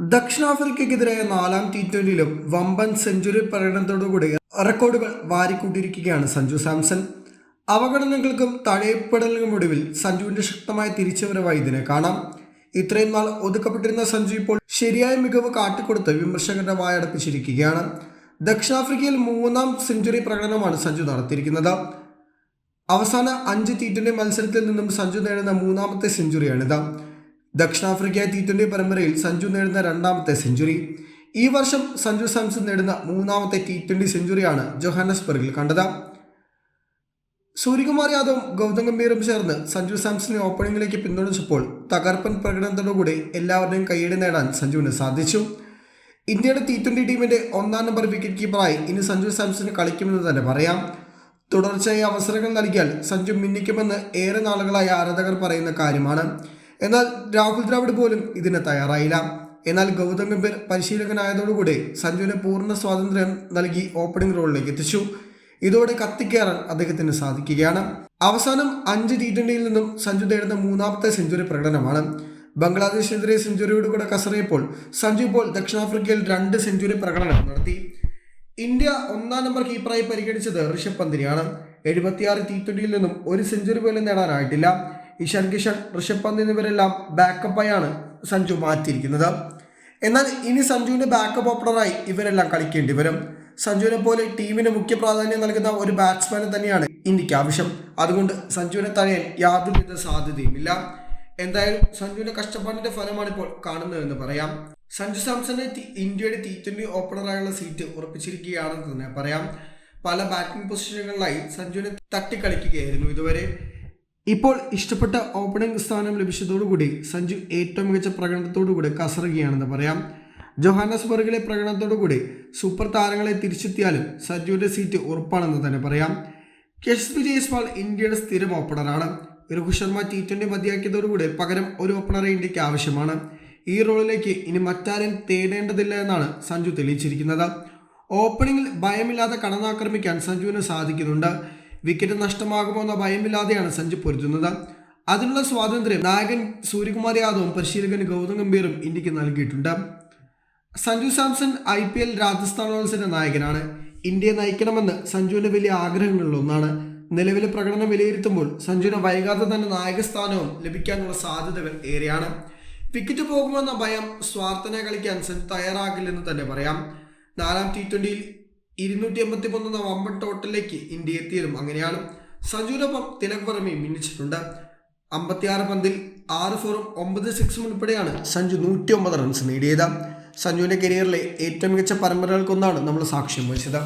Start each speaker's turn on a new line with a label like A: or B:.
A: ദക്ഷിണാഫ്രിക്കയ്ക്കെതിരായ നാലാം ടി ട്വന്റിയിലും വമ്പൻ സെഞ്ചുറി പ്രകടനത്തോടുകൂടി റെക്കോർഡുകൾ വാരിക്കൂട്ടിയിരിക്കുകയാണ് സഞ്ജു സാംസൺ. അവഗണനകൾക്കും തഴയപ്പെടലിനും ഒടുവിൽ സഞ്ജുവിന്റെ ശക്തമായ തിരിച്ചുവരവായി ഇതിനെ കാണാം. ഇത്രയും നാൾ ഒതുക്കപ്പെട്ടിരുന്ന സഞ്ജു ഇപ്പോൾ ശരിയായ മികവ് കാട്ടിക്കൊടുത്ത് വിമർശകരുടെ വായടപ്പിച്ചിരിക്കുകയാണ്. ദക്ഷിണാഫ്രിക്കയിൽ മൂന്നാം സെഞ്ചുറി പ്രകടനമാണ് സഞ്ജു നടത്തിയിരിക്കുന്നത്. അവസാന അഞ്ച് ടി ട്വന്റി മത്സരത്തിൽ നിന്നും സഞ്ജു നേടുന്ന മൂന്നാമത്തെ സെഞ്ചുറിയാണിത്. ദക്ഷിണാഫ്രിക്ക ടി ട്വന്റി പരമ്പരയിൽ സഞ്ജു നേടുന്ന രണ്ടാമത്തെ സെഞ്ചുറി. ഈ വർഷം സഞ്ജു സാംസൺ നേടുന്ന മൂന്നാമത്തെ ടി ട്വന്റി സെഞ്ചുറിയാണ് ജോഹാനസ്ബർഗിൽ കണ്ടത്. സൂര്യകുമാർ യാദവും ഗൗതം ഗംഭീറും ചേർന്ന് സഞ്ജു സാംസണെ ഓപ്പണിംഗിലേക്ക് പിന്തുണച്ചപ്പോൾ തകർപ്പൻ പ്രകടനത്തോടുകൂടി എല്ലാവരുടെയും കൈയ്യടി നേടാൻ സഞ്ജുവിന് സാധിച്ചു. ഇന്ത്യയുടെ ടി ട്വന്റി ടീമിന്റെ ഒന്നാം നമ്പർ വിക്കറ്റ് കീപ്പറായി ഇനി സഞ്ജു സാംസൺ കളിക്കുമെന്ന് തന്നെ പറയാം. തുടർച്ചയായി അവസരങ്ങൾ നൽകിയാൽ സഞ്ജു മിന്നിക്കുമെന്ന് ഏറെ നാളുകളായി ആരാധകർ പറയുന്ന കാര്യമാണ്. എന്നാൽ രാഹുൽ ദ്രാവിഡ് പോലും ഇതിന് തയ്യാറായില്ല. എന്നാൽ ഗൗതം ഗംഭീർ പരിശീലകനായതോടുകൂടി സഞ്ജുവിന് പൂർണ സ്വാതന്ത്ര്യം നൽകി ഓപ്പണിംഗ് റോളിലേക്ക് എത്തിച്ചു. ഇതോടെ കത്തിക്കയറാൻ അദ്ദേഹത്തിന് സാധിക്കുകയാണ്. അവസാനം അഞ്ച് ടി ട്വന്റിയിൽ നിന്നും സഞ്ജു നേടുന്ന മൂന്നാമത്തെ സെഞ്ചുറി പ്രകടനമാണ്. ബംഗ്ലാദേശിനെതിരെ സെഞ്ചുറിയോട് കൂടെ കസറിയപ്പോൾ സഞ്ജു ഇപ്പോൾ ദക്ഷിണാഫ്രിക്കയിൽ രണ്ട് സെഞ്ചുറി പ്രകടനം നടത്തി. ഇന്ത്യ ഒന്നാം നമ്പർ കീപ്പറായി പരിഗണിച്ചത് ഋഷഭ് പന്തിനെയാണ്. എഴുപത്തിയാറ് ടി ട്വന്റിയിൽ നിന്നും ഒരു സെഞ്ചുറി പോലും നേടാനായിട്ടില്ല. ഇഷാൻ കിഷൻ ഋഷഭ് പന്ത് എന്നിവരെല്ലാം ബാക്കപ്പായാണ് സഞ്ജു മാറ്റിയിരിക്കുന്നത്. എന്നാൽ ഇനി സഞ്ജുവിന്റെ ബാക്കപ്പ് ഓപ്പണറായി ഇവരെല്ലാം കളിക്കേണ്ടി വരും. സഞ്ജുവിനെ പോലെ ടീമിന് മുഖ്യ പ്രാധാന്യം നൽകുന്ന ഒരു ബാറ്റ്സ്മാനെ തന്നെയാണ് ഇന്ത്യയ്ക്ക് ആവശ്യം. അതുകൊണ്ട് സഞ്ജുവിനെ തടയാൻ യാതൊരുവിധ സാധ്യതയുമില്ല. എന്തായാലും സഞ്ജുവിന്റെ കഷ്ടപ്പാടിന്റെ ഫലമാണ് ഇപ്പോൾ കാണുന്നതെന്ന് പറയാം. സഞ്ജു ടി- ഇന്ത്യയുടെ ടി ട്വന്റി ഓപ്പണറായുള്ള സീറ്റ് ഉറപ്പിച്ചിരിക്കുകയാണെന്ന് തന്നെ പറയാം. പല ബാറ്റിംഗ് പൊസിഷനുകളിലായി സഞ്ജുവിനെ തട്ടിക്കളിക്കുകയായിരുന്നു ഇതുവരെ. ഇപ്പോൾ ഇഷ്ടപ്പെട്ട ഓപ്പണിംഗ് സ്ഥാനം ലഭിച്ചതോടുകൂടി സഞ്ജു ഏറ്റവും മികച്ച പ്രകടനത്തോടുകൂടി കസറുകയാണെന്ന് പറയാം. ജോഹാനസ്ബർഗിലെ പ്രകടനത്തോടുകൂടി സൂപ്പർ താരങ്ങളെ തിരിച്ചെത്തിയാലും സഞ്ജുവിന്റെ സീറ്റ് ഉറപ്പാണെന്ന് തന്നെ പറയാം. യശസ്വി ജയ്സ്വാൾ ഇന്ത്യയുടെ സ്ഥിരം ഓപ്പണറാണ് രോഹിത് ശർമ്മ ടി ട്വന്റി മതിയാക്കിയതോടുകൂടി പകരം ഒരു ഓപ്പണറെ ഇന്ത്യയ്ക്ക് ആവശ്യമാണ്. ഈ റോളിലേക്ക് ഇനി മറ്റാരും തേടേണ്ടതില്ല എന്നാണ് സഞ്ജു തെളിയിച്ചിരിക്കുന്നത്. ഓപ്പണിംഗിൽ ഭയമില്ലാതെ കടന്നാക്രമിക്കാൻ സഞ്ജുവിന് സാധിക്കുന്നുണ്ട്. വിക്കറ്റ് നഷ്ടമാകുമോ എന്ന ഭയമില്ലാതെയാണ് സഞ്ജു പൊരുതുന്നത്. അതിനുള്ള സ്വാതന്ത്ര്യം നായകൻ സൂര്യകുമാർ യാദവും പരിശീലകൻ ഗൗതം ഗംഭീറും ഇന്ത്യയ്ക്ക് നൽകിയിട്ടുണ്ട്. Sanju Samson I P L Rajasthan റോയൽസിന്റെ നായകനാണ്. ഇന്ത്യയെ നയിക്കണമെന്ന് സഞ്ജുവിന്റെ വലിയ ആഗ്രഹങ്ങളിലൊന്നാണ്. നിലവിലെ പ്രകടനം വിലയിരുത്തുമ്പോൾ സഞ്ജുവിന് വൈകാതെ തന്നെ നായകസ്ഥാനവും ലഭിക്കാനുള്ള സാധ്യതകൾ ഏറെയാണ്. വിക്കറ്റ് പോകുമെന്ന ഭയം സ്വാർത്ഥനെ കളിക്കാൻ സഞ്ജു തയ്യാറാകില്ലെന്ന് തന്നെ പറയാം. നാലാം ടി ട്വന്റിയിൽ ഇരുന്നൂറ്റി എൺപത്തി മൂന്ന് വമ്പൻ ടോട്ടലിലേക്ക് ഇന്ത്യ എത്തിയതും അങ്ങനെയാണ്. സജുരപ്പം തിലക് വർമ്മയും മിന്നിച്ചിട്ടുണ്ട്. അമ്പത്തിയാറ് പന്തിൽ ആറ് ഫോറും ഒമ്പത് സിക്സും ഉൾപ്പെടെയാണ് സഞ്ജു നൂറ്റി ഒമ്പത് റൺസ് നേടിയത് സഞ്ജുവിന്റെ കരിയറിലെ ഏറ്റവും മികച്ച പരമ്പരകൾക്കൊന്നാണ് നമ്മൾ സാക്ഷ്യം വഹിച്ചത്.